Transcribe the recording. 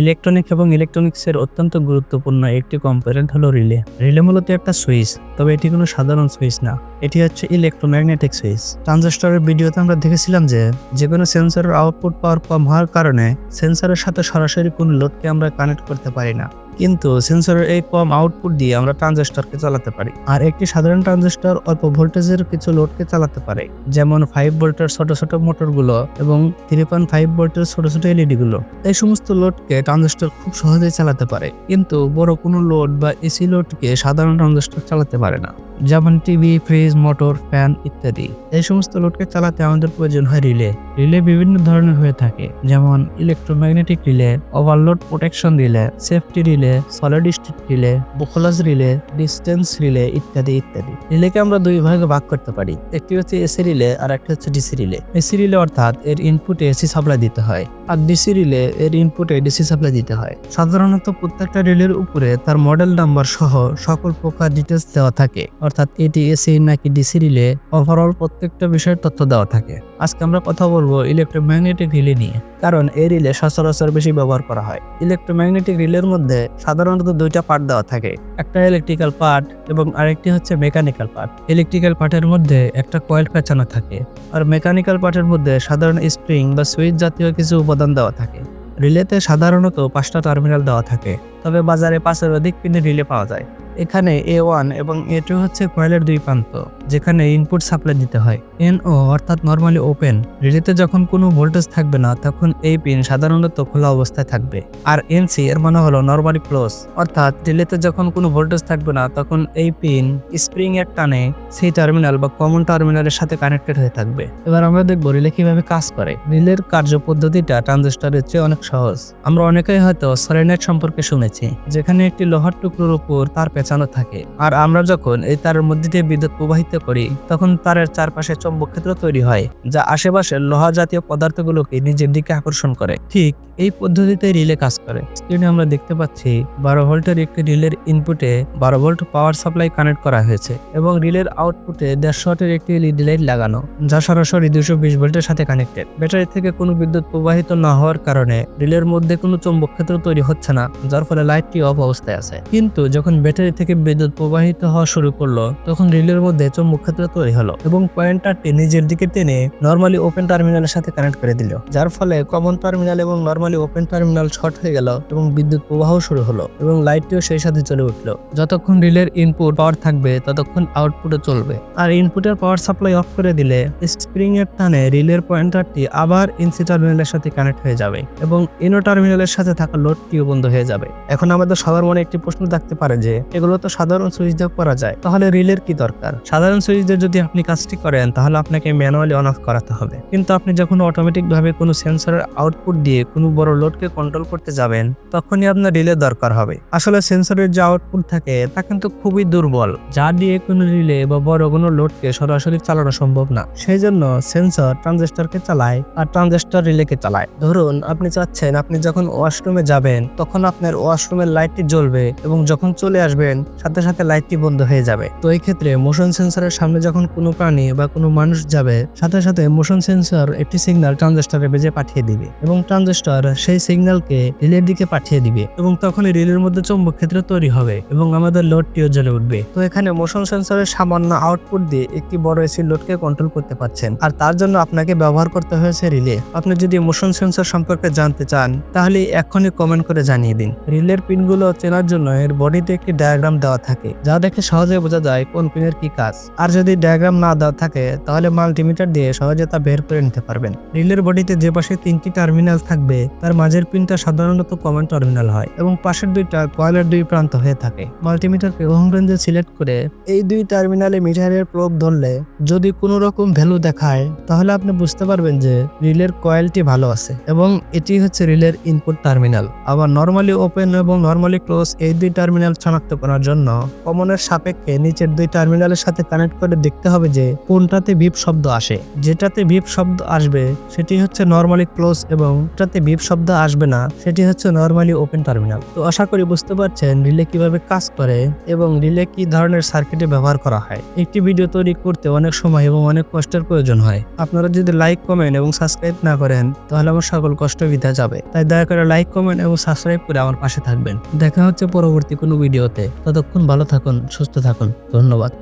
Electronic এবং ইলেকট্রনিক্সের অত্যন্ত গুরুত্বপূর্ণ একটি কম্পোনেন্ট হলো রিলে। রিলে মূলত একটা সুইচ, তবে এটি কোনো সাধারণ সুইচ না। এটি হচ্ছে ইলেকট্রোম্যাগনেটিক সুইচ। ট্রানজিস্টরের ভিডিওতে আমরা দেখেছিলাম যে যে কোনো সেন্সরের আউটপুট পাওয়ার কম হওয়ার কারণে সেন্সরের সাথে সরাসরি কোনো লোডকে আমরা কানেক্ট করতে পারি না। কিন্তু সেন্সরের এই কম আউটপুট দিয়ে আমরা ট্রানজিস্টরকে চালাতে পারি। আর একটি সাধারণ ট্রানজিস্টর অল্প ভোল্টেজের কিছু লোডকে চালাতে পারে, যেমন ফাইভ ভোল্টের ছোট ছোট মোটরগুলো এবং থ্রি পয়েন্ট ফাইভ ভোল্টের ছোট ছোট এলইডি গুলো এই সমস্ত লোডকে ট্রানজিস্টর খুব সহজেই চালাতে পারে, কিন্তু বড় কোনো লোড বা এসি লোডকে সাধারণ ট্রানজিস্টর চালাতে পারে না। যেমন টিভি, ফ্রিজ, মোটর, ফ্যান ইত্যাদি। এই সমস্ত লোডকে চালাতে আমাদের প্রয়োজন হয় রিলে। রিলে বিভিন্ন ধরনের হয়ে থাকে, যেমন electromagnetic relay overload protection relay safety relay solid state relay Buchholz relay distance relay ইত্যাদি ইত্যাদি। রিলেকে আমরা দুই ভাগে ভাগ করতে পারি। একটি হচ্ছে এসি রিলে, আর একটা হচ্ছে ডিসি রিলে। এসি রিলে অর্থাৎ এর ইনপুটে এসি সাপ্লাই দিতে হয়, আর ডিসি রিলে এর ইনপুটে ডিসি সাপ্লাই দিতে হয়। সাধারণত প্রত্যেকটা রিলের উপরে তার মডেল নাম্বার সহ সকল প্রকার ডিটেলস দেওয়া থাকে। অর্থাৎ এটি এসি নাকি ডিসি রিলে ওভারঅল প্রত্যেকটা বিষয়ের তথ্য দেওয়া থাকে। আজকে আমরা কথা বলব ইলেকট্রোম্যাগনেটিক রিলে নিয়ে, কারণ এই রিলে সচরাচর বেশি ব্যবহার করা হয়। ইলেকট্রোম্যাগনেটিক রিলের মধ্যে সাধারণত দুইটা পার্ট দেওয়া থাকে, একটা ইলেকট্রিক্যাল পার্ট এবং আরেকটি হচ্ছে মেকানিক্যাল পার্ট ইলেকট্রিক্যাল পার্টের মধ্যে একটা কয়েল পেঁচানো থাকে, আর মেকানিক্যাল পার্টের মধ্যে সাধারণ স্প্রিং বা সুইচ জাতীয় কিছু উপাদান দেওয়া থাকে। রিলেতে সাধারণত পাঁচটা টার্মিনাল দেওয়া থাকে, তবে বাজারে পাঁচের অধিক পিনের রিলে পাওয়া যায়। এখানে এ ওয়ান এবং এ টু হচ্ছে কয়েলের দুই প্রান্ত। যেখানে ইনপুট সাপ্লাই দিতে হয়। এন ও অর্থাৎ নর্মালি ওপেন রিলেতে যখন কোনো ভোল্টেজ থাকবে না, তখন এই পিন সাধারণত খোলা অবস্থায় থাকবে। আর এনসি এর মানে হলো নর্মালি ক্লোজ অর্থাৎ রিলেতে যখন কোনো ভোল্টেজ থাকবে না, তখন এই পিন স্প্রিং এর টানে সেই টার্মিনাল বা কমন টার্মিনালের সাথে কানেক্টেড হয়ে থাকবে। এবার আমরা দেখব রিলে কীভাবে কাজ করে। রিলের কার্য পদ্ধতিটা ট্রানজিস্টরের চেয়ে অনেক সহজ। আমরা অনেকেই হয়তো সলেনাইট সম্পর্কে শুনেছি, যেখানে একটি লোহার টুকরোর উপর তার পেঁচানো থাকে। আর আমরা যখন এই তারের মধ্যে দিয়ে বিদ্যুৎ প্রবাহিত করি তখন তারের চারপাশে চৌম্বক ক্ষেত্র তৈরি হয়, যা আশেপাশের লোহা জাতীয় পদার্থগুলোকে নিজের দিকে আকর্ষণ করে। ঠিক এই পদ্ধতিতে রিলে কাজ করে। স্ক্রিনে আমরা দেখতে পাচ্ছি বারো ভোল্টের একটি রিলের ইনপুটে বারো ভোল্ট পাওয়ার সাপ্লাই কানেক্ট করা হয়েছে এবং রিলের আউটপুটে দেড়শো ওয়াটের একটি এলইডি লাইট লাগানো, যা সরাসরি দুশো বিশ ভোল্টের সাথে কানেক্টেড ব্যাটারি থেকে কোনো বিদ্যুৎ প্রবাহিত না হওয়ার কারণে রিলের মধ্যে কোনো চৌম্বক ক্ষেত্র তৈরি হচ্ছে না, যার ফলে লাইটটি অফ অবস্থায় আছে। কিন্তু যখন ব্যাটারি থেকে বিদ্যুৎ প্রবাহিত হওয়া শুরু করল, তখন রিলের মধ্যে চৌম্বক ক্ষেত্র তৈরি হলো এবং পয়েন্টারটি নিজের দিকে টেনে নর্মালি ওপেন টার্মিনালের সাথে কানেক্ট করে দিল, যার ফলে কমন টার্মিনাল এবং নর্মালি ওপেন টার্মিনাল শর্ট হয়ে গেল এবং বিদ্যুৎ প্রবাহ শুরু হলো এবং লাইটটিও সেই সাথে চলে উঠল। যতক্ষণ রিলের ইনপুট পাওয়ার থাকবে, ততক্ষণ আউটপুটে চলবে। আর ইনপুটের পাওয়ার সাপ্লাই অফ করে দিলে স্প্রিং এর টানে রিলের পয়েন্টারটি আবার ইনসি টার্মিনালের সাথে কানেক্ট হয়ে যাবে এবং ইনো টার্মিনালের সাথে থাকা লোডটিও বন্ধ হয়ে যাবে। এখন আমাদের সবার মনে একটি প্রশ্ন থাকতে পারে যে, এগুলো তো সাধারণ সুইচ দিয়ে করা যায়, তাহলে রিলের কি দরকার? সাধারণ সুইচ দিয়ে যদি আপনি কাজটি করেন, তাহলে আপনাকে ম্যানুয়ালি অন অফ করাতে হবে। কিন্তু আপনি যখন অটোমেটিক ভাবে কোনো সেন্সরের আউটপুট দিয়ে কোনো বড় লোডকে কন্ট্রোল করতে যাবেন, তখনই আপনার রিলে দরকার হবে। আসলে সেন্সরের যে আউটপুট থাকে, তা কিন্তু খুবই দুর্বল। যা দিয়ে কোনো রিলে বা বড় কোনো লোডকে সরাসরি চালানো সম্ভব না। সেই জন্য সেন্সর ট্রানজিস্টরকে চালায় আর ট্রানজিস্টর রিলেকে চালায়। ধরুন, আপনি চাচ্ছেন, আপনি যখন ওয়াশরুমে যাবেন, তখন আপনার ওয়াশরুমের লাইটটি জ্বলবে এবং যখন চলে আসবেন, সাথে সাথে লাইটটি বন্ধ হয়ে যাবে। তো এই ক্ষেত্রে মোশন সেন্সরের সামনে যখন কোনো প্রাণী বা কোনো মানুষ যাবে, সাথে সাথে মোশন সেন্সর একটি সিগন্যাল ট্রানজিস্টরে বেজে পাঠিয়ে দিবে এবং ট্রানজিস্টর সেই সিগন্যালকে রিলের দিকে পাঠিয়ে দিবে এবং তখন এই রিলের মধ্যে চৌম্বক ক্ষেত্র তৈরি হবে এবং আমাদের লোডটিও জ্বলে উঠবে। তো এখানে মোশন সেন্সরের সামান্য আউটপুট দিয়ে একটি বড় এসি লোডকে কন্ট্রোল করতে পারছেন। আর তার জন্য আপনাকে ব্যবহার করতে হয়েছে রিলে। আপনি যদি মোশন সেন্সর সম্পর্কে জানতে চান, তাহলে এখনই কমেন্ট করে জানিয়ে দিন। রিলের পিনগুলো চেনার জন্য এর বডিতে একটি ডায়াগ্রাম দেওয়া থাকে, যা দেখে সহজে বোঝা যায় কোন পিনের কি কাজ। আর যদি ডায়াগ্রাম না দেওয়া থাকে, তাহলে মাল্টিমিটার দিয়ে সহজে তা বের করে নিতে পারবেন। রিলের বডিতে যে পাশে তিনটি টার্মিনাল থাকবে তার মাঝের পিনটা সাধারণত কমন টার্মিনাল হয় এবং পাশের দুইটা কয়েলের দুই প্রান্ত হয়ে থাকে। মাল্টিমিটারকে হোম রেঞ্জে সিলেক্ট করে এই দুই টার্মিনালে মিটারের প্রোব ধরলে যদি কোনো রকম ভ্যালু দেখায়, তাহলে আপনি বুঝতে পারবেন যে রিলের কয়েলটি ভালো আছে এবং এটি হচ্ছে রিলের ইনপুট টার্মিনাল। আবার নর্মালি ওপেন এবং নর্মালি ক্লোজ এই দুই টার্মিনাল শনাক্ত করার জন্য কমনের সাপেক্ষে নিচের দুই টার্মিনালের সাথে কানেক্ট করে দেখতে হবে যে কোনটাতে বিপ শব্দ আসে। যেটাতে বিপ শব্দ আসবে, সেটি হচ্ছে নর্মালি ক্লোজ এবং বিপ বিপ শব্দ আসবে না, সেটি হচ্ছে নর্মালি ওপেন টার্মিনাল তো আশা করি বুঝতে পারছেন রিলে কীভাবে কাজ করে এবং রিলে কি ধরনের সার্কিটে ব্যবহার করা হয়। একটি ভিডিও তৈরি করতে অনেক সময় এবং অনেক কষ্টের প্রয়োজন হয়। আপনারা যদি লাইক কমেন্ট এবং সাবস্ক্রাইব না করেন, তাহলে আমার সকল কষ্ট বিধা যাবে। তাই দয়া করে লাইক কমেন্ট এবং সাবস্ক্রাইব করে আমার পাশে থাকবেন। দেখা হচ্ছে পরবর্তী কোনো ভিডিওতে ততক্ষণ ভালো থাকুন, সুস্থ থাকুন। ধন্যবাদ।